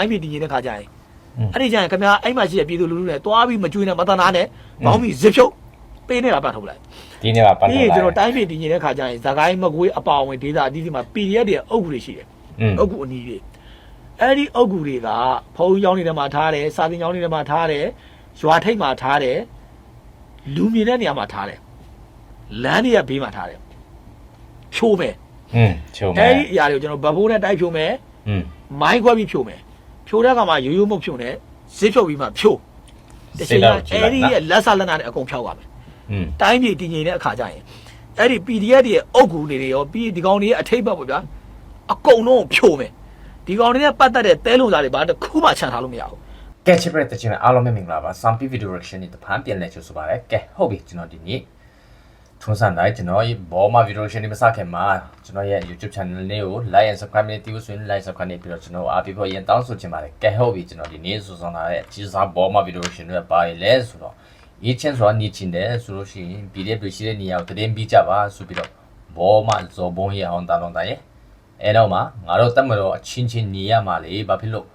အိုင်းပြည်တည်နေတဲ့ခါကျရင် อืม အဲ့ဒီကျရင်ခင်ဗျာအဲ့မှာရှိတဲ့ပြည်သူလူထုနဲ့တွားပြီးမကျွေးနဲ့မတနာနဲ့ဘောင်းပြီးဇစ်ဖြုတ်ပေးနေတာပတ်ထုတ်လိုက် ဒီနေ့ပါပတ် ပြီး တော့ ရင် လာ ကျွန်တော်တိုင်းပြည်တည်နေတဲ့ခါကျရင်ဇကိုင်းမကွေးအပါအဝင်ဒေသအသီးသီးမှာ PDF တွေအုပ်ကူတွေရှိတယ် อืม အုပ်ကူအနီးတွေအဲ့ဒီအုပ်ကူတွေကဖုံးကြောင်းတွေထဲမှာထားတယ်စာသင်ကျောင်းတွေထဲမှာထားတယ်ရွာထိပ်မှာထားတယ်လူမြင်တဲ့နေရာမှာထားတယ်လမ်းတွေကဘေးမှာထားတယ်ဖြိုးမယ် อืมချုံမဲ အဲ့ဒီအရာတွေကိုကျွန်တော်ဗဘိုးနဲ့တိုက်ဖြိုးမယ် อืม မိုင်းခွဲပြီးဖြိုးမယ် ဖြိုးတဲ့အခါမှာရိုးရိုးမဟုတ်ဖြိုးနဲ့ဇစ်ဖြုတ်ပြီးမှဖြိုးတစ်ချိန်ကအဲ့ဒီရဲ့လက်ဆလက်နာနဲ့အကုန်ဖြောက်ပါမယ်อืมတိုင်းပြည်တည်ငြိမ်တဲ့အခါကျရင်အဲ့ဒီ PDF တွေရဲ့အုပ်ကူတွေတွေရောပြီးဒီကောင်တွေရဲ့အထိတ်ဘက်ပေါ့ဗျာအကုန်လုံးဖြိုးမယ်ဒီကောင်တွေနဲ့ပတ်သက်တဲ့တဲလုံစားတွေဘာတစ်ခုမှချန်ထားလို့မရဘူးကဲချစ်ပရက်တချင်အားလုံးပဲမင်္ဂလာပါ Sampi Video Reaction နဲ့တဖန်ပြန်လဲချိုးဆိုပါရယ်ကဲဟုတ်ပြီကျွန်တော်ဒီနေ့ ထွန်းဆန်တိုင်းကျွန်တော်ဘောမ Video Reaction နဲ့မစခင်မှာကျွန်တော်ရဲ့ YouTube Channel လေးကို Like and Subscribe နဲ့တီးဖို့ဆိုရင် Like Subscribe နဲ့ပြီးတော့ကျွန်တော်အားပေးဖို့အရင်တောင်းဆိုချင်ပါတယ်ကဲဟုတ်ပြီကျွန်တော်ဒီနေ့ဆိုဆောင်လာတဲ့ကြီးစားဘောမ Video Reaction တွေပါရလဲဆိုတော့အချင်းဆိုတာနေချင်းတယ်ဆိုလို့ရှိရင် PDF တွေရှိတဲ့နေရာကိုတည်င်းပြီးကြပါဆိုပြီးတော့ဘောမဇော်ဘုံရအောင်တာလုံးတာရဲ့အဲတော့မှငါတို့တက်မတော်အချင်းချင်းနေရမှာလေဘာဖြစ်လို့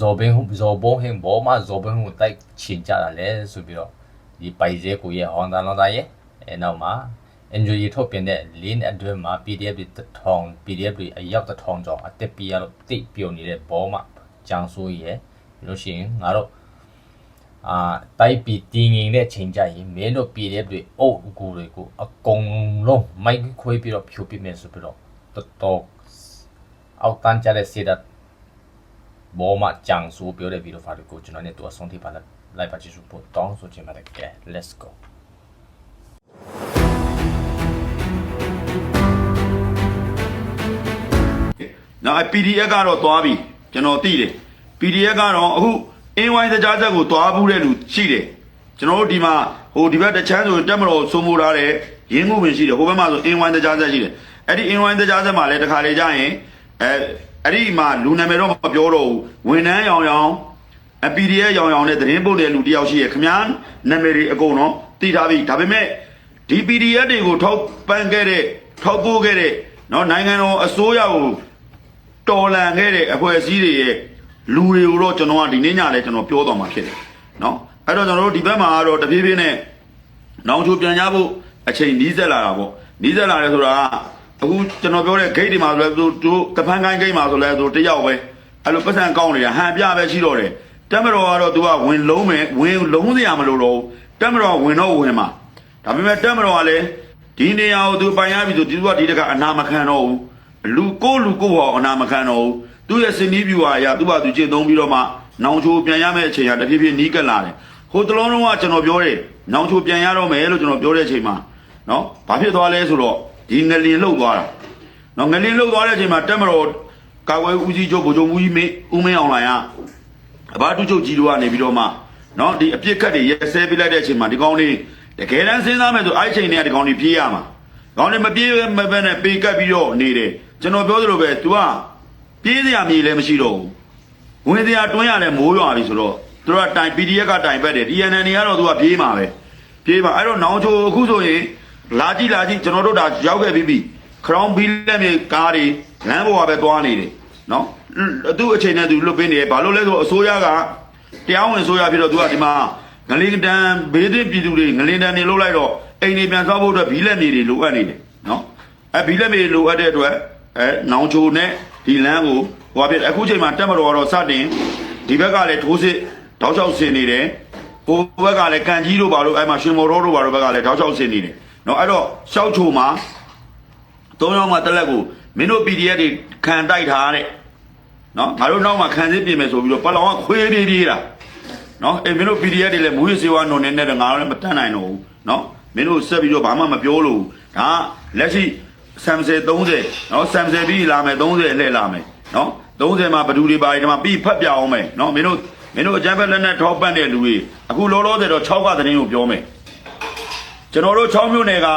ဇော်ဘင်းဇော်ဘုံဟင်ဘောမဇော်ဘင်းကိုတိုက်ချင်ကြတာလဲဆိုပြီးတော့ဒီပိုက်စဲကိုရဲ့ဟောင်းတန်လောင်းသားရဲ့ အဲနောက်မှာ enjoy ထုတ်ပြင်တဲ့ link အတွင်းမှာ PDF တွေတစ်ထောင် PDF တွေအယောက်တစ်ထောင်ကျော်အသက်ပြရလို့တိတ်ပြုံနေတဲ့ဘောမကြံဆိုးရဲ့ပြီးလို့ရှိရင်ငါတို့အာတိုက်ပြီးတင်းငင်တဲ့ချိန်ကြရင်မင်းတို့ PDF တွေအုပ်အကူတွေကိုအကုန်လုံးမိုက်ခွေးပြီးတော့ဖြိုပစ်မယ်ဆိုပြီးတော့တော်တော်အောက်တန်းကြတဲ့စေတတ်ဘောမကြံဆိုပြောတဲ့ဗီဒီယိုဖိုင်ကိုကျွန်တော်နဲ့တူအဆုံးထိပါလိုက်လိုက်ပါကြည့်စုဖို့တောင်းဆိုချင်ပါတယ်ကဲ let's go နော်အဲ PDF ကတော့သွားပြီကျွန်တော်သိတယ် PDF ကတော့အခုအင်းဝိုင်းစကြားချက်ကိုသွားဘူးတဲ့လူရှိတယ်ကျွန်တော်တို့ဒီမှာဟိုဒီဘက်တစ်ချမ်းဆိုတက်မတော်စိုးမိုးထားတဲ့ရင်းမှုပင်ရှိတယ်ဟိုဘက်မှာဆိုအင်းဝိုင်းစကြားချက်ရှိတယ်အဲ့ဒီအင်းဝိုင်းစကြားချက်မှာလည်းတစ်ခါလေကြာရင်အဲအဲ့ဒီမှာလူနာမည်တော့မပြောတော့ဘူးဝန်ထမ်းရောင်ရောင်အ PDF ရောင်ရောင်နဲ့သတင်းပို့တဲ့လူတယောက်ရှိရခမားနာမည်တွေအကုန်တော့သိထားပြီဒါပေမဲ့ ဒီ PDF တွေကိုထောက်ပံ့ခဲ့တဲ့ထောက်ပို့ခဲ့တဲ့နော်နိုင်ငံတော်အစိုးရကို တော်လန်ခဲ့တဲ့အဖွဲ့အစည်းတွေရဲ့လူတွေကိုတော့ကျွန်တော်ကဒီနေ့ညလည်းကျွန်တော်ပြောတော်မှာဖြစ်တယ်เนาะအဲ့တော့ကျွန်တော်တို့ဒီဘက်မှာကတော့တပြေးပြေးနဲ့နောင်ချိုပြန်ရဖို့အချိန်နီးစက်လာတာပေါ့နီးစက်လာတယ်ဆိုတာကအခုကျွန်တော်ပြောတဲ့ gate တွေမှာဆိုလဲသူတို့တဖန်ကိုင်း gate မှာဆိုလဲသူတယောက်ပဲအဲ့လိုပတ်စံကောင်းနေတာဟန်ပြပဲရှိတော့တယ်တက်မတော်ကတော့သူကဝင်လုံးမယ်ဝင်လုံးစရာမလိုတော့ဘူးတက်မတော်ဝင်တော့ဝင်မှာ ဒါပေမဲ့တက်မတော်ကလည်းဒီနေရာကိုသူပိုင်ရပြီဆိုဒီသူကဒီတကအနာမခံတော့ဘူးလူကိုလူကိုဟောအနာမခံတော့ဘူးသူ့ရဲ့စင်နီးပြူဟာအရာသူ့ဘာသူကျင့်သုံးပြီးတော့မှနောင်ချိုပြန်ရမယ့်အချိန်ဟာတဖြည်းဖြည်းနီးကပ်လာတယ်ဟိုတလုံးလုံးကကျွန်တော်ပြောတယ်နောင်ချိုပြန်ရတော့မယ်လို့ကျွန်တော်ပြောတဲ့အချိန်မှာနော်ဘာဖြစ်သွားလဲဆိုတော့ဒီငလင်လှုပ်သွားတာနော်ငလင်လှုပ်သွားတဲ့အချိန်မှာတက်မတော်ကာကွယ်ဦးစီးချုပ်ဗိုလ်ချုပ်မူကြီးမင်းဦးမင်းအောင်လှိုင်ကအဘာတုချုပ်ကြီးတို့ကနေပြီးတော့မှနော်ဒီအပြစ်ခတ်တွေရဲဆဲပြလိုက်တဲ့အချိန်မှာဒီကောင်းလေး တကယ်တမ်းစဉ်းစားမယ်ဆိုအဲ့ဒီအချိန်တည်းကဒီကောင်းလေးပြေးရမှာ ကောင်းတယ်မပြေးမပဲနဲ့ပေကပ်ပြီးတော့နေတယ်ကျွန်တော်ပြောသလိုပဲ तू ကပြေးစရာမြေလည်းမရှိတော့ဘူးဝင်စရာတွန်းရတယ်မိုးရွာပြီဆိုတော့သူကတိုင် PDF ကတိုင်ပတ်တယ် DNN တွေကတော့ तू ကပြေးမှာပဲပြေးမှာအဲ့တော့နောင်ချိုအခုဆိုရင်လာကြည့်လာကြည့်ကျွန်တော်တို့ဒါရောက်ခဲ့ပြီးပြီခရောင်းဘီလက်မြေကားတွေလမ်းပေါ်ကပဲသွားနေတယ်နော်သူ့အချိန်နဲ့ तू လွတ်ပေးနေတယ်ဘာလို့လဲဆိုတော့အစိုးရကတရားဝင်အစိုးရဖြစ်တော့ तू ကဒီမှာ ငလင်တန်ဘေးသင့်ပြည်သူတွေငလင်တန်တွေလှုပ်လိုက်တော့အိမ်တွေပြန်ဆောက်ဖို့အတွက်ဘီလက်မြေတွေလိုအပ်နေတယ်နော်အဲဘီလက်မေလိုအပ်တဲ့အတွက်အဲနောင်ချိုနဲ့ဒီလမ်းကိုဟိုအဖြစ်အခုချိန်မှာတက်မတော်ကတော့စတင်ဒီဘက်ကလည်းထိုးစစ်တောက်ချောက်ဆင်နေတယ်ဟိုဘက်ကလည်းကန်ကြီးတို့ဘာလို့အဲမှာရှင်မော်တော်တို့ဘာလို့ဘက်ကလည်းတောက်ချောက်ဆင်နေတယ်နော်အဲ့တော့ရှောက်ချိုမှာသုံးယောက်မှတက်လက်ကိုမင်းတို့ PDF တွေခံတိုက်ထားတဲ့နော်ငါတို့နောက်မှခံစစ်ပြင်မယ်ဆိုပြီးတော့ပလောင်ကခွေးပြေးပြေးတာ နော်အဲမင်းတို့ PDF တွေလည်းမူရစေဝါနုံနေတဲ့ငါတို့လည်းမတတ်နိုင်တော့ဘူးနော်မင်းတို့ဆက်ပြီးတော့ဘာမှမပြောလို့ဒါလက်ရှိ Samsung 30နော် Samsung ပြီးလာမယ်30အလှည့်လာမယ်နော်30မှာဘဒူတွေပါတယ်ဒီမှာပြီးဖတ်ပြအောင်မယ်နော်မင်းတို့မင်းတို့အကြမ်းဖက်လက်နဲ့ထောက်ပံ့တဲ့လူတွေအခုလောလောဆယ်တော့6ကသတင်းကိုပြောမယ်ကျွန်တော်တို့6မြို့နယ်က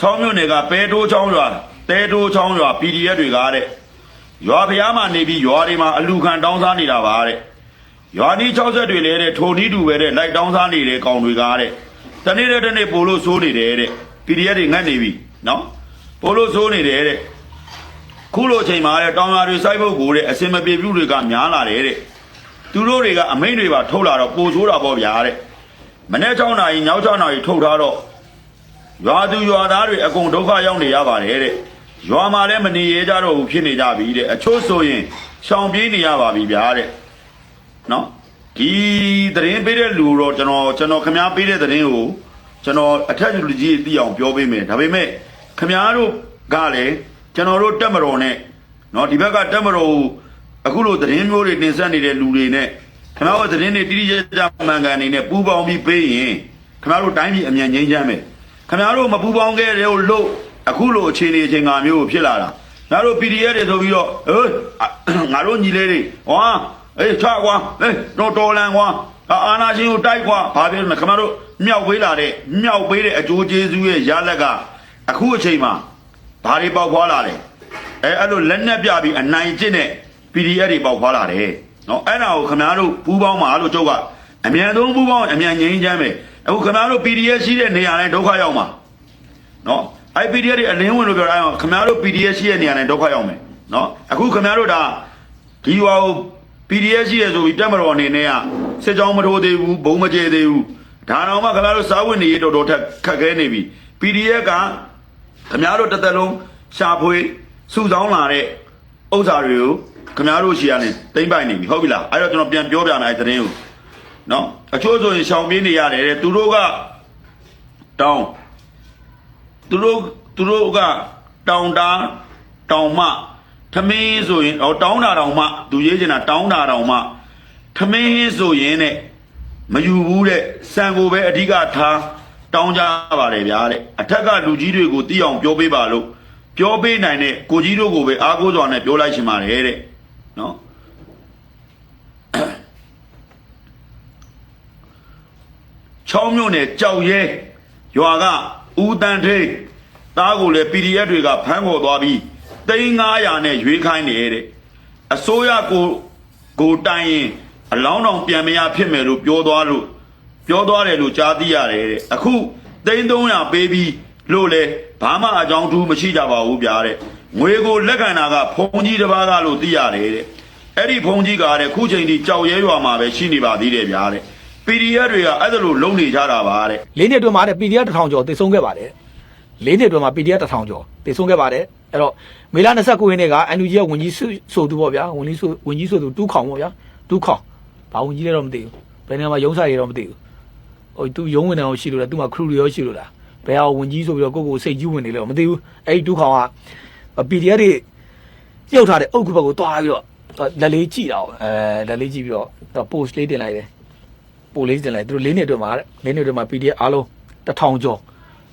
6မြို့နယ်ကပဲတိုးချောင်းရွာတဲတိုးချောင်းရွာ PDF တွေကတဲ့ရွာဖျားမှာနေပြီးရွာတွေမှာအလူခံတောင်းစားနေတာပါတဲ့ ရွာနီး60တွေလဲတဲ့ထိုနီးတူပဲတဲ့လိုက်တောင်းစားနေတဲ့ကောင်တွေကတဲ့တနေ့တဲ့တနေ့ပို့လို့စိုးနေတယ်တဲ့ PDF တွေငတ်နေပြီနော်ပိုလို့စိုးနေတယ်တဲ့ခုလိုအချိန်မှာတဲ့တောင်ယာတွေစိုက်ဖို့ကိုတဲ့အစင်မပြေပြုတွေကများလာတယ်တဲ့သူတို့တွေကအမိန့်တွေပါထုတ်လာတော့ပိုဆိုးတာပေါ့ဗျာတဲ့မနေ့6နာရီညောက်6နာရီထုတ်ထားတော့ရွာသူရွာသားတွေအကုန်ဒုက္ခရောက်နေရပါတယ်တဲ့ရွာမှာလည်းမနေရကြတော့ဘူးဖြစ်နေကြပြီတဲ့အချို့ဆိုရင်ရှောင်ပြေးနေရပါပြီဗျာတဲ့ နော်ဒီသတင်းပေးတဲ့လူတော့ကျွန်တော်ကျွန်တော်ခမားပေးတဲ့သတင်းကိုကျွန်တော်အထက်လူကြီးသိအောင်ပြောပေးမယ်ဒါပေမဲ့ခမားတို့ကလည်းကျွန်တော်တို့တက်မတော်နဲ့နော်ဒီဘက်ကတက်မတော်ကိုအခုလိုသတင်းမျိုးတွေတင်ဆက်နေတဲ့လူတွေနဲ့ခမားတို့သတင်းတွေတိတိကျကျမှန်ကန်နေနဲ့ပူပေါင်းပြီးပေးရင်ခမားတို့တိုင်းပြည်အမြန်ငြိမ်းချမ်းမယ်ခမားတို့မပူပေါင်းခဲ့တဲ့လို့အခုလိုအခြေအနေအချိန်ငါမျိုးဖြစ်လာတာငါတို့ PDF တွေဆိုပြီးတော့ဟေးငါတို့ညီလေးတွေဟော အေးချကွာအေးတော်တော်လန်ကွာအာနာရှင်ကိုတိုက်ကွာဘာဖြစ်လဲခမားတို့မြောက်ပေးလာတဲ့မြောက်ပေးတဲ့အကျိုးကျေးဇူးရဲ့ရလက်ကအခုအချိန်မှာဘာတွေပေါက်ဖွာလာလဲအဲအဲ့လိုလက်နက်ပြပြီးအနိုင်ကျင့်တဲ့ PDF တွေပေါက်ဖွာလာတယ်နော်အဲ့ဒါကိုခမားတို့ပူးပေါင်းပါလို့ကျုပ်ကအမြန်ဆုံးပူးပေါင်းအမြန်ငြိမ်းချမ်းမယ်အခုခမားတို့ PDF ရှိတဲ့နေရာတိုင်းဒုက္ခရောက်မှာနော် IPDF တွေအလင်းဝင်လို့ပြောတာအဲ့ခမားတို့ PDF ရှိတဲ့နေရာတိုင်းဒုက္ခရောက်မယ်နော်အခုခမားတို့ဒါဒီဟွာကို PDF ရှိရဆိုပြီးတက်မတော်အနေနဲ့ကစစ်ကြောင်းမထိုးသေးဘူးဘုံမကျဲသေးဘူးဒါတော့မှခမားတို့စားဝင်နေရတော်တော်ထက်ခက်ခဲနေပြီ PDF ကခမားတို့တစ်သက်လုံးရှာဖွေစုဆောင်းလာတဲ့ဥစ္စာတွေကိုခမားတို့ရှီကနေတိမ့်ပိုင်နေပြီဟုတ်ပြီလားအဲ့တော့ကျွန်တော်ပြန်ပြောပြမယ်အဲ့သတင်းကိုနော်အချို့ဆိုရင်ရှောင်ပြေးနေရတယ်တဲ့သူတို့ကတောင်းသူတို့သူတို့ကတောင်တာတောင်မ ထမင်းဆိုရင်ဟောတောင်းတာတောင်မသူရေးချင်တာတောင်းတာတောင်မထမင်းဆိုရင်နဲ့မယူဘူးတဲ့စံကိုပဲအဓိကထားတောင်းကြပါတယ်ဗျာတဲ့အထက်ကလူကြီးတွေကိုသိအောင်ပြောပေးပါလို့ပြောပေးနိုင်တဲ့ကိုကြီးတို့ကိုပဲအားကိုးစွာနဲ့ပြောလိုက်ရှင်ပါတယ်တဲ့နော်ချောင်းမြို့နယ်ကြောက်ရဲရွာကဦးတန်ထိတ်သားကိုလည်း PDF တွေကဖမ်းခေါ်သွားပြီး 3900နဲ့ရွေးခိုင်းနေတဲ့အစိုးရကိုကိုတိုင်ရင်အလောင်းတော်ပြန်မရဖြစ်မယ်လို့ပြောသွားလို့ပြောသွားတယ်လို့ကြားသိရတယ်တဲ့အခု3300ပေးပြီးလို့လဲဘာမှအကြောင်းထူးမရှိကြပါဘူးဗျာတဲ့ငွေကိုလက်ခံတာကဖုန်ကြီးတစ်ပါးကလို့သိရတယ်တဲ့အဲ့ဒီဖုန်ကြီးကတဲ့ခုချိန်ထိကြောက်ရဲရွာမှာပဲရှိနေပါသေးတယ်ဗျာတဲ့ PDF တွေကအဲ့ဒါလိုလုံနေကြတာပါတဲ့လေးနှစ်အတွင်းမှာတဲ့ PDF တစ်ထောင်ကျော်တည်ဆုံးခဲ့ပါတယ်လေးနှစ်အတွင်းမှာ PDF တစ်ထောင်ကျော်တည်ဆုံးခဲ့ပါတယ် အဲ့တော့မေလ29ရက်နေ့က NUG ရဲ့ဝင်ကြီးဆိုဆိုသူပေါ့ဗျာဝင်ကြီးဆိုဝင်ကြီးဆိုသူတူးခေါင်ပေါ့ဗျာတူးခေါင်ဘာဝင်ကြီးလဲတော့မသိဘူးဘယ်နေရာမှာရုံးဆိုင်ရတော့မသိဘူးဟိုသူရုံးဝင်တယ်အောင်ရှိလို့လားသူမှခရူတွေရောရှိလို့လားဘယ်ဟာဝင်ကြီးဆိုပြီးတော့ကိုကိုစိတ်ကြီးဝင်နေလို့မသိဘူးအဲ့ဒီတူးခေါင်က PDF တွေပြုတ်ထားတဲ့အုတ်ခုဘက်ကိုတွားပြီးတော့လက်လေးကြည့်တာအဲလက်လေးကြည့်ပြီးတော့ post လေးတင်လိုက်တယ်ပိုလေးတင်လိုက်သူတို့လေးနှစ်အတွင်းမှာတဲ့လေးနှစ်အတွင်းမှာ PDF အားလုံးတစ်ထောင်ကျော်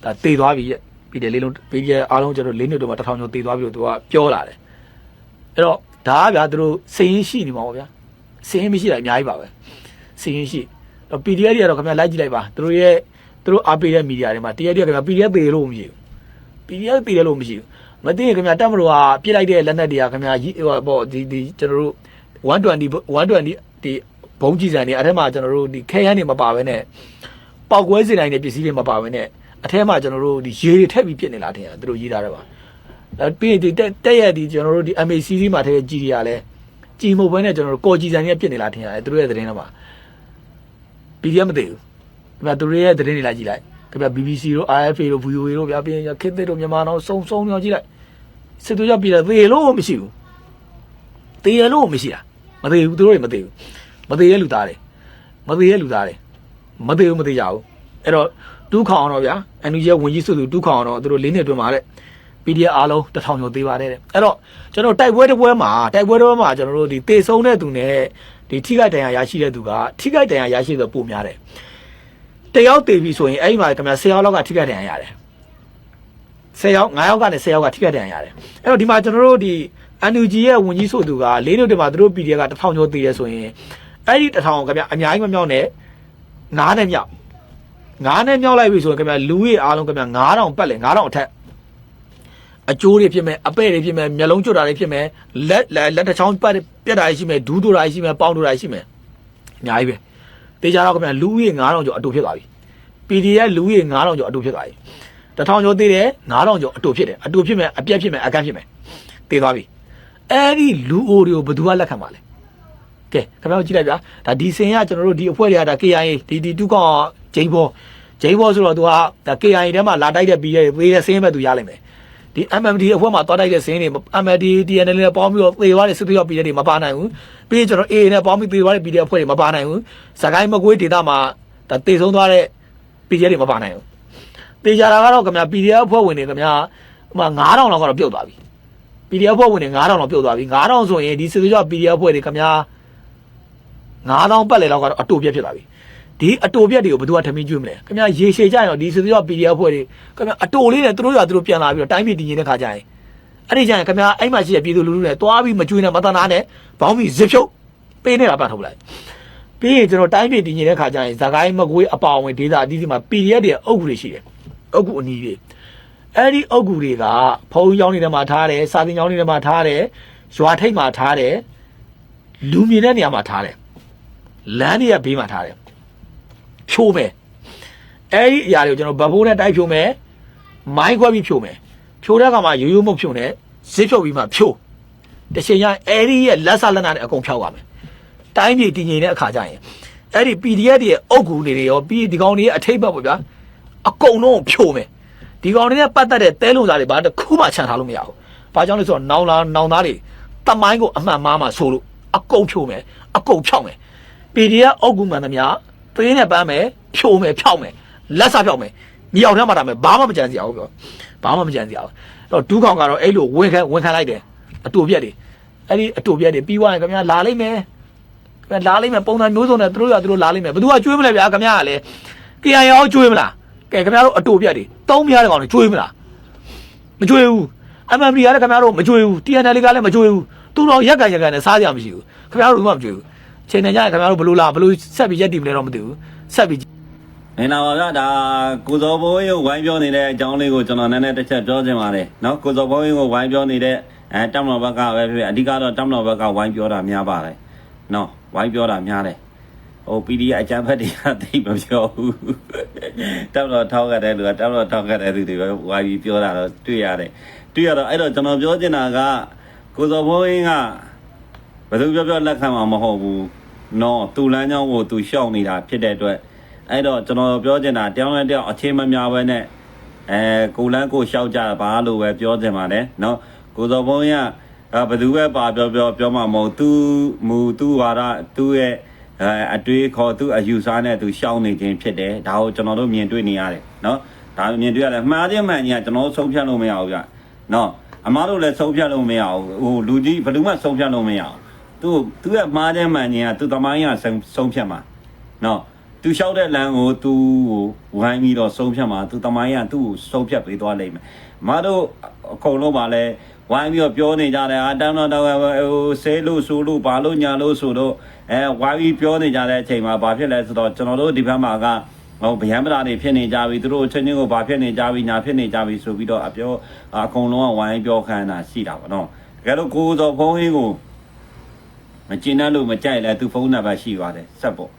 ဒါတည်သွားပြီရဲ့ PDF လေးလုံး PDF အားလုံးကျတော့လေးနှစ်အတွင်းမှာတစ်ထောင်ကျော်တည်သွားပြီလို့သူကပြောလာတယ်အဲ့တော့ဒါကဗျာသူတို့စည်ရင်ရှိနေမှာပေါ့ဗျာစည်ရင်မရှိတာအများကြီးပါပဲစည်ရင်ရှိတော့ PDF တွေကတော့ခင်ဗျာလိုက်ကြည့်လိုက်ပါသူတို့ရဲ့သူတို့အားပေးတဲ့မီဒီယာတွေမှာတရားတွေကခင်ဗျာ PDF တည်လို့မရှိဘူး PDF တည်တယ်လို့မရှိဘူးမသိရင်ခင်ဗျာတက်မလို့ကပြစ်လိုက်တဲ့လက်နက်တွေကခင်ဗျာဟိုပေါ့ဒီဒီကျွန်တော်တို့120 120ဒီဘုံကြီးစံတွေအထက်မှာကျွန်တော်တို့ဒီခဲရန်တွေမပါဘဲနဲ့ပောက်ကွဲစေနိုင်တဲ့ပစ္စည်းတွေမပါဘဲနဲ့ အထက်မှာကျွန်တော်တို့ဒီရေတွေထက်ပြီးပြစ်နေလားထင်တယ်သူတို့ရေးထားတယ်ပါအဲပြီးရင်ဒီတက်တက်ရက်ဒီကျွန်တော်တို့ဒီ MACC မှာထည့်တဲ့ကြီးတွေကလည်းကြီးမဟုတ်ဘဲနဲ့ကျွန်တော်တို့ကော်ကြီးစံတွေကပြစ်နေလားထင်ရတယ်သူတို့ရဲ့သတင်းတော့မှာ PDF မသိဘူးခင်ဗျာသူတို့ရဲ့သတင်းတွေလာကြည့်လိုက်ခင်ဗျာ BBC တို့ RFA တို့ VOA တို့ဗျာပြီးရင်ခေတ်သစ်တို့မြန်မာတော့စုံစုံ nhau ကြည့်လိုက်စစ်သူရပြည်တယ်သေလို့မရှိဘူးသေရလို့မရှိတာမသေဘူးသူတို့တွေမသေဘူးမသေရဲ့လူသားတွေမသေရဲ့လူသားတွေမသေဘူးမသေကြဘူးအဲ့တော့ တူးခေါအောင်တော့ဗျာအန်ယူဂျီဝင်ကြီးစုသူတူးခေါအောင်တော့သူတို့လေးနှစ်အတွင်းမှာတဲ့ PDF အားလုံးတစ်ထောင်ကျော်သေးပါတယ်တဲ့အဲ့တော့ကျွန်တော်တိုက်ပွဲတစ်ပွဲမှာတိုက်ပွဲတစ်ပွဲမှာကျွန်တော်တို့ဒီတေဆုံးတဲ့သူနဲ့ဒီထိခိုက်ဒဏ်ရာရရှိတဲ့သူကထိခိုက်ဒဏ်ရာရရှိတဲ့ပုံများတယ်တယောက်တေပြီဆိုရင်အဲ့ဒီမှာခင်ဗျာ10ယောက်လောက်ကထိခိုက်ဒဏ်ရာရတယ်10ယောက်9ယောက်ကနေ10ယောက်ကထိခိုက်ဒဏ်ရာရတယ်အဲ့တော့ဒီမှာကျွန်တော်တို့ဒီ NUG ရဲ့ဝန်ကြီးဆိုသူကလေးနှစ်တည်းမှာသူတို့ PDF ကတစ်ထောင်ကျော်သေးတယ်ဆိုရင်အဲ့ဒီတစ်ထောင်ခင်ဗျာအများကြီးမမြောက်နဲ့9နဲ့မြောက် 9နဲ့မြောက်လိုက်ပြီဆိုရင်ခင်ဗျာလူကြီးအားလုံးခင်ဗျာ9000ပတ်လေ9000အထက်အကျိုးတွေဖြစ်မယ်အပဲ့တွေဖြစ်မယ်မျက်လုံးကျွတ်တာတွေဖြစ်မယ်လက်လက်လက်တစ်ချောင်းပတ်ပြက်တာတွေရှိမယ်ဒူးတူတာတွေရှိမယ်ပေါင်းတူတာတွေရှိမယ်အများကြီးပဲတေချာတော့ခင်ဗျာလူဦးရေ9000ကျော်အတူဖြစ်သွားပြီ PDF လူဦးရေ9000ကျော်အတူဖြစ်သွားပြီ1000ကျော်သေးတယ်9000ကျော်အတူဖြစ်တယ်အတူဖြစ်မယ်အပြက်ဖြစ်မယ်အကန့်ဖြစ်မယ်တည်သွားပြီအဲ့ဒီလူအိုတွေကိုဘယ်သူကလက်ခံပါလဲကဲခင်ဗျားတို့ကြည့်လိုက်ဗျာဒါဒီစင်ကကျွန်တော်တို့ဒီအဖွဲ့တွေကဒါ KIA ဒီဒီတူကောင် ဂျိမ်းဘောဂျိမ်းဘောဆိုတော့သူကဒါ KIA ထဲမှာလာတိုက်တဲ့ပြီးတဲ့ပေးတဲ့စင်းပဲသူရလိမ့်မယ်ဒီ MMD အဖွဲ့မှာသွားတိုက်တဲ့စင်းတွေ MMD TNL နဲ့ပေါင်းပြီးတော့သေသွားတဲ့စစ်သွေးရောပြည်တဲ့တွေမပါနိုင်ဘူးပြီးရင်ကျွန်တော် AA နဲ့ပေါင်းပြီးသေသွားတဲ့ပြည်တဲ့အဖွဲ့တွေမပါနိုင်ဘူးစကိုင်းမကွေးဒေသမှာဒါသေဆုံးသွားတဲ့ပြည်တဲ့တွေမပါနိုင်ဘူးသေကြတာကတော့ခင်ဗျာ PDF အဖွဲ့ဝင်တွေခင်ဗျာဟိုမှာ9000လောက်ကတော့ပြုတ်သွားပြီ PDF အဖွဲ့ဝင်တွေ9000လောက်ပြုတ်သွားပြီ9000ဆိုရင်ဒီစစ်သွေးရော PDF အဖွဲ့တွေခင်ဗျာ9000ပတ်လေလောက်ကတော့အတူပြက်ဖြစ်သွားပြီ ဒီအတူပြက်တွေကိုဘယ်သူကထမင်းကျွေးမလဲခင်ဗျာရေရှည်ကြရင်တော့ဒီစစ်သွေးရော PDF အဖွဲ့တွေခင်ဗျာအတူလေးနဲ့သူတို့ရသူတို့ပြန်လာပြီးတော့တိုင်းပြည်တည်ငြိမ်တဲ့ခါကျရင်အဲ့ဒီကျရင်ခင်ဗျာအဲ့မှာရှိတဲ့ပြည်သူလူထုတွေတွားပြီးမကျွေးနဲ့မတနာနဲ့ဘောင်းပြီးဇစ်ဖြုတ်ပေးနေတာပတ်ထုတ်လိုက်ပြီးရင်ကျွန်တော်တိုင်းပြည်တည်ငြိမ်တဲ့ခါကျရင်ဇကိုင်းမကွေးအပေါအဝင်ဒေသအသီးသီးမှာ PDF တွေအုပ်ကူတွေရှိတယ်အုပ်ကူအနီးတွေအဲ့ဒီအုပ်ကူတွေကဖုံးကြောင်းတွေထဲမှာထားတယ်စာသင်ကြောင်းတွေထဲမှာထားတယ်ရွာထိပ်မှာထားတယ်လူမြင်တဲ့နေရာမှာထားတယ်လမ်းတွေကဘေးမှာထားတယ် ဖြိုးမယ်အဲ့ဒီအရာတွေကိုကျွန်တော်ဗဘိုးနဲ့တိုက်ဖြိုးမယ်မိုင်းခွဲပြီးဖြိုးမယ်ဖြိုတဲ့အခါမှာရိုးရိုးမဟုတ်ဖြိုနဲ့ဇစ်ဖြုတ်ပြီးမှဖြိုတစ်ချိန်ကျရင်အဲ့ဒီရဲ့လက်ဆလက်နာနဲ့အကုန်ဖြောက်ပါမယ်တိုင်းပြည်တည်ငြိမ်တဲ့အခါကျရင်အဲ့ဒီ PDF တွေရဲ့အုတ်ကူတွေတွေရောပြီးဒီကောင်တွေရဲ့အထိတ်ဘက်ပေါ့ဗျာအကုန်လုံးဖြိုမယ်ဒီကောင်တွေနဲ့ပတ်သက်တဲ့တဲလုံသားတွေဘာတစ်ခုမှချန်ထားလို့မရဘူးဘာကြောင့်လဲဆိုတော့နောင်လာနောင်သားတွေတမိုင်းကိုအမှန်မှားမှဆိုလို့အကုန်ဖြိုမယ်အကုန်ဖြောက်မယ် PDF အုတ်ကူမှန်သမျှ သေးနဲ့ပန်းမယ်ဖြိုမယ်ဖြောက်မယ်လက်ဆဖြောက်မယ်မြေအောင်ထဲမှာဒါမယ်ဘာမှမကြံစရာဘူးပြောဘာမှမကြံစရာဘူးတော့ဒူးကောင်ကတော့အဲ့လိုဝင်ခံဝင်ခံလိုက်တယ်အတူပြက်တွေအဲ့ဒီအတူပြက်တွေပြီးသွားရင်ခင်ဗျာလာလိုက်မယ်ခင်ဗျာလာလိုက်မယ်ပုံစံမျိုးစုံနဲ့သူတို့ရသူတို့လာလိုက်မယ်ဘယ်သူကကျွေးမလဲဗျာခင်ဗျာကလည်းကြံရောကျွေးမလားကဲခင်ဗျားတို့အတူပြက်တွေတောင်းပြတဲ့ကောင်တွေကျွေးမလားမကျွေးဘူး MMD ကလည်းခင်ဗျားတို့မကျွေးဘူး TNL ကလည်းမကျွေးဘူးသူတို့ရက်ကန်ရက်ကန်နဲ့စားကြမရှိဘူးခင်ဗျားတို့ကမကျွေးဘူး ချိန်နေကြရင်ခင်ဗျားတို့ဘလို့လာဘလို့ဆက်ပြီးရက်တည်မလဲတော့မသိဘူးဆက်ပြီးနင်နာပါဗျာဒါကိုဇော်ဘိုးရုပ်ဝိုင်းပြောနေတဲ့အကြောင်းလေးကိုကျွန်တော်နည်းနည်းတစ်ချက်ပြောချင်ပါတယ်နော်ကိုဇော်ဘိုးရုပ်ကိုဝိုင်းပြောနေတဲ့အဲတမ်လောဘက်ကပဲဖြစ်ဖြစ်အဓိကတော့တမ်လောဘက်ကဝိုင်းပြောတာများပါတယ်နော်ဝိုင်းပြောတာများတယ်ဟို PD အကြမ်းဖက်တွေကသိမပြောဘူးတမ်လောထောက်ခဲ့တဲ့လူကတမ်လောထောက်ခဲ့တဲ့သူတွေပဲဝိုင်းပြီးပြောတာတော့တွေ့ရတယ်တွေ့ရတော့အဲ့တော့ကျွန်တော်ပြောချင်တာကကိုဇော်ဘိုးရင်းက ယ်သူပြောပြောလက်ခံမှာမဟုတ်ဘူးနော်သူ့လမ်းကြောင်းကိုသူရှောင်နေတာဖြစ်တဲ့အတွက်အဲ့တော့ကျွန်တော်ပြောချင်တာတောင်းတဲ့တောင်းအချင်းမများပဲနဲ့အဲကိုလန်းကိုရှောက်ကြပါလို့ပဲပြောချင်ပါတယ်နော်ကိုစောဘုံရဘယ်သူပဲပါပြောပြောပြောမှာမဟုတ်သူမူသူဝါဒသူ့ရဲ့အတွေးခေါ်သူ့အယူဆနဲ့သူရှောင်နေခြင်းဖြစ်တယ်ဒါကိုကျွန်တော်တို့မြင်တွေ့နေရတယ်နော်ဒါမြင်တွေ့ရတယ်မှားခြင်းမှန်ကြီးကကျွန်တော်ဆုံးဖြတ်လို့မရဘူးဗျနော်အမားတို့လည်းဆုံးဖြတ်လို့မရဘူးဟိုလူကြီးဘယ်သူမှဆုံးဖြတ်လို့မရဘူး သူ့သူ့ရဲ့မှားတဲ့မှန်ကြီးကသူ့သမိုင်းကဆုံးဖြတ်မှာနော်သူလျှောက်တဲ့လမ်းကိုသူ့ကိုဝိုင်းပြီးတော့ဆုံးဖြတ်မှာသူ့သမိုင်းကသူ့ကိုဆုံးဖြတ်ပေးသွားလိမ့်မယ်မတို့အကုန်လုံးပါလဲဝိုင်းပြီးတော့ပြောနေကြတယ်အာတန်းတော့တော့ဟိုဆဲလို့ဆိုလို့ဘာလို့ညာလို့ဆိုတော့အဲဝိုင်းပြီးပြောနေကြတဲ့အချိန်မှာဘာဖြစ်လဲဆိုတော့ကျွန်တော်တို့ဒီဘက်မှာကဟိုဗျံပရာတွေဖြစ်နေကြပြီသူတို့ချင်းချင်းကိုဘာဖြစ်နေကြပြီညာဖြစ်နေကြပြီဆိုပြီးတော့အပြောအကုန်လုံးကဝိုင်းပြောခံတာရှိတာပေါ့နော်တကယ်လို့ကိုယ်တော်ဖုန်းကြီးကို မကျင်တတ်လို့မကြိုက်လဲသူဖုန်းနံပါတ်ရှိပါတယ်ဆက်ပေါ့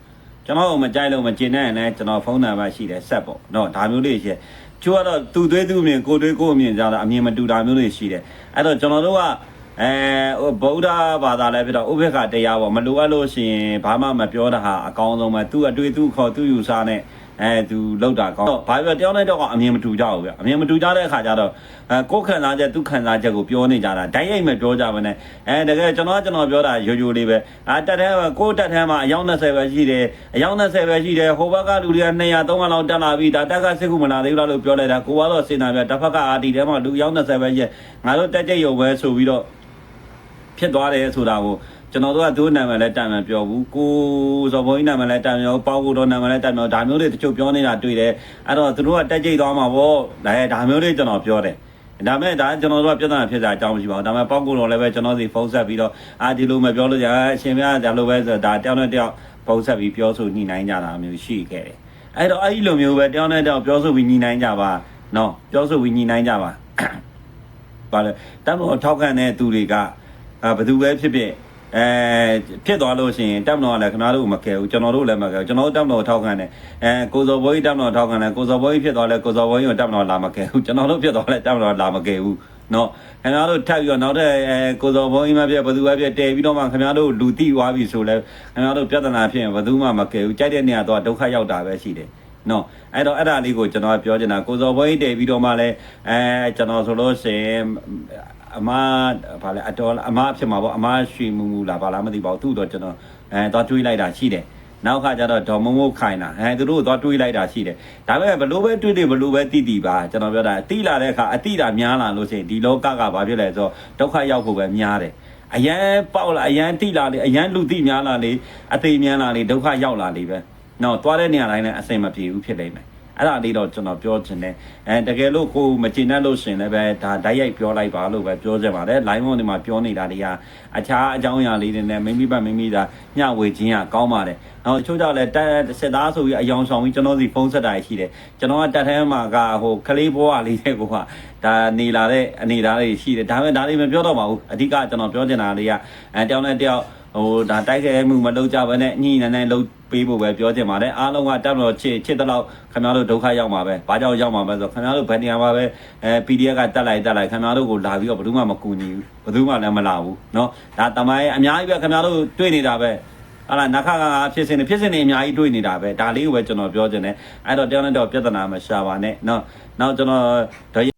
ကျွန်တော်မကြိုက်လို့မကျင်တတ်ရင်လည်းကျွန်တော်ဖုန်းနံပါတ်ရှိတယ်ဆက်ပေါ့တော့ဒါမျိုးလေးရှိတယ်ကျိုးကတော့သူသွေးသူမြင်ကိုတွေးကိုအမြင်ကြတာအမြင်မတူတာမျိုးတွေရှိတယ်အဲ့တော့ကျွန်တော်တို့ကအဲဗုဒ္ဓဘာသာလည်းဖြစ်တော့ဥပ္ပခတရားပေါ့မလိုအပ်လို့ရှိရင်ဘာမှမပြောတာဟာအကောင်းဆုံးပဲသူအတွေ့သူခေါ်သူယူဆနဲ့ အဲသူလောက်တာကောင်းဘာပြောတယောက်နဲ့တယောက်ကအမြင်မတူကြဘူးဗျအမြင်မတူကြတဲ့အခါကျတော့အဲကိုယ်ခံစားချက်သူခံစားချက်ကိုပြောနေကြတာဓာတ်ရိုက်မပြောကြဘဲနဲ့အဲတကယ်ကျွန်တော်ကျွန်တော်ပြောတာရိုးရိုးလေးပဲအာတက်ထဲမှာကိုယ်တက်ထဲမှာအယောက်20ပဲရှိတယ်အယောက်20ပဲရှိတယ်ဟိုဘက်ကလူတွေက200 300လောက်တက်လာပြီဒါတက်ကစစ်ခုမလာသေးဘူးလားလို့ပြောလိုက်တာကိုကတော့စင်တာပြတစ်ဖက်ကအာဒီထဲမှာလူအယောက်20ပဲရှိငါတို့တက်ကြိတ်ရုံပဲဆိုပြီးတော့ဖြစ်သွားတယ်ဆိုတာကို ကျွန်တော်တို့ကသူ့နာမည်လည်းတန်မှန်ပြောဘူးကိုဇော်ဘုန်းကြီးနာမည်လည်းတန်ပြောပေါကိုတော်နာမည်လည်းတန်ပြောဒါမျိုးတွေတချို့ပြောနေတာတွေ့တယ်အဲ့တော့သူတို့ကတက်ကြိတ်သွားမှာပေါ့ဒါဒါမျိုးတွေကျွန်တော်ပြောတယ်ဒါမဲ့ဒါကျွန်တော်တို့ကပြဿနာဖြစ်တာအကြောင်းမရှိပါဘူးဒါမဲ့ပေါကိုတော်လည်းပဲကျွန်တော်စီဖုန်းဆက်ပြီးတော့အာဒီလိုမပြောလို့ရအရှင်များဒါလိုပဲဆိုဒါတယောက်နဲ့တယောက်ဖုန်းဆက်ပြီးပြောဆိုညှိနှိုင်းကြတာမျိုးရှိခဲ့တယ်အဲ့တော့အဲ့ဒီလိုမျိုးပဲတယောက်နဲ့တယောက်ပြောဆိုပြီးညှိနှိုင်းကြပါနော်ပြောဆိုပြီးညှိနှိုင်းကြပါပါလေတမတော်ထောက်ခံတဲ့သူတွေကအာဘယ်သူပဲဖြစ်ဖြစ် အဲဖြစ်သွားလို့ရှိရင်တက်မတော်ကလည်းခင်ဗျားတို့မကဲဘူးကျွန်တော်တို့လည်းမကဲဘူးကျွန်တော်တို့တက်မတော်ထောက်ခံတယ်အဲကိုစော်ဘိုးကြီးတက်မတော်ထောက်ခံတယ်ကိုစော်ဘိုးကြီးဖြစ်သွားလဲကိုစော်ဘိုးကြီးကိုတက်မတော်လာမကဲဘူးကျွန်တော်တို့ဖြစ်သွားလဲတက်မတော်လာမကဲဘူးနော်ခင်ဗျားတို့ထပ်ပြီးတော့နောက်တဲ့အဲကိုစော်ဘုန်းကြီးမပြဘယ်သူပဲပြတဲပြီးတော့မှခင်ဗျားတို့လူတိသွားပြီဆိုလဲခင်ဗျားတို့ပြဿနာဖြစ်ရင်ဘယ်သူမှမကယ်ဘူးကြိုက်တဲ့နေရာတော့ဒုက္ခရောက်တာပဲရှိတယ်နော်အဲ့တော့အဲ့ဒါလေးကိုကျွန်တော်ပြောချင်တာကိုစော်ဘုန်းကြီးတဲပြီးတော့မှလဲအဲကျွန်တော်ဆိုလို့ရှိရင် အမဗာလဲအတော်အမဖြစ်မှာပေါ့အမရွှေမူမူလာဗာလားမသိပါဘူးသူ့တော့ကျွန်တော်အဲတော့တွေးလိုက်တာရှိတယ်နောက်ခါကျတော့ဒေါ်မုံမိုးခိုင်တာအဲသူတို့သွားတွေးလိုက်တာရှိတယ်ဒါပေမဲ့ဘလို့ပဲတွေးတွေဘလို့ပဲတိတိပါကျွန်တော်ပြောတာတိလာတဲ့အခါအတိတာများလာလို့ရှိရင်ဒီလောကကဘာဖြစ်လဲဆိုတော့ဒုက္ခရောက်ဖို့ပဲများတယ်အရန်ပေါက်လာအရန်တိလာလေအရန်လူတိများလာလေအသေးများလာလေဒုက္ခရောက်လာလေပဲနော်သွားတဲ့နေရာတိုင်းလည်းအစိမ်မပြေဘူးဖြစ်နေမယ် အဲ့ဒါလေးတော့ကျွန်တော်ပြောချင်တယ်အဲတကယ်လို့ကိုမချင်တတ်လို့ရှင်လည်းပဲဒါဓာတ်ရိုက်ပြောလိုက်ပါလို့ပဲပြောချင်ပါတယ် line မွန်ဒီမှာပြောနေတာတွေကအခြားအကြောင်းအရာလေးတွေနဲ့မိမိပတ်မိမိသာမျှဝေခြင်းကကောင်းပါတယ်နောက်ချို့ကြောင့်လည်းတက်စစ်သားဆိုပြီးအယောင်ဆောင်ပြီးကျွန်တော်စီဖုန်းဆက်တာရှိတယ်ကျွန်တော်ကတက်ထဲမှာကဟိုခလေးဘွားလေးတဲ့ကောဒါနေလာတဲ့အနေသားတွေရှိတယ်ဒါပေမဲ့ဒါတွေမပြောတော့ပါဘူးအဓိကကျွန်တော်ပြောချင်တာလေးကအဲတယောက်နဲ့တယောက် ဟိုဒါတိုက်ခဲမှုမလုပ်ကြဘဲနဲ့ညှိနေနေလုပ်ပေးဖို့ပဲပြောချင်ပါတယ်အားလုံးကတက်မလို့ချစ်ချစ်တဲ့လောက်ခင်ဗျားတို့ဒုက္ခရောက်မှာပဲဘာကြောင့်ရောက်မှာပဲဆိုခင်ဗျားတို့ဘယ်နေရာမှာပဲအဲ PDF ကတက်လိုက်တက်လိုက်ခင်ဗျားတို့ကိုလာပြီးတော့ဘယ်သူမှမကူညီဘူးဘယ်သူမှလည်းမလာဘူးเนาะဒါတမိုင်းအများကြီးပဲခင်ဗျားတို့တွေ့နေတာပဲဟာလာနခါကဖြစ်စင်နေဖြစ်စင်နေအများကြီးတွေ့နေတာပဲဒါလေးကိုပဲကျွန်တော်ပြောချင်တယ်အဲ့တော့တယောက်နဲ့တော့ပြဿနာမရှာပါနဲ့เนาะနောက်ကျွန်တော်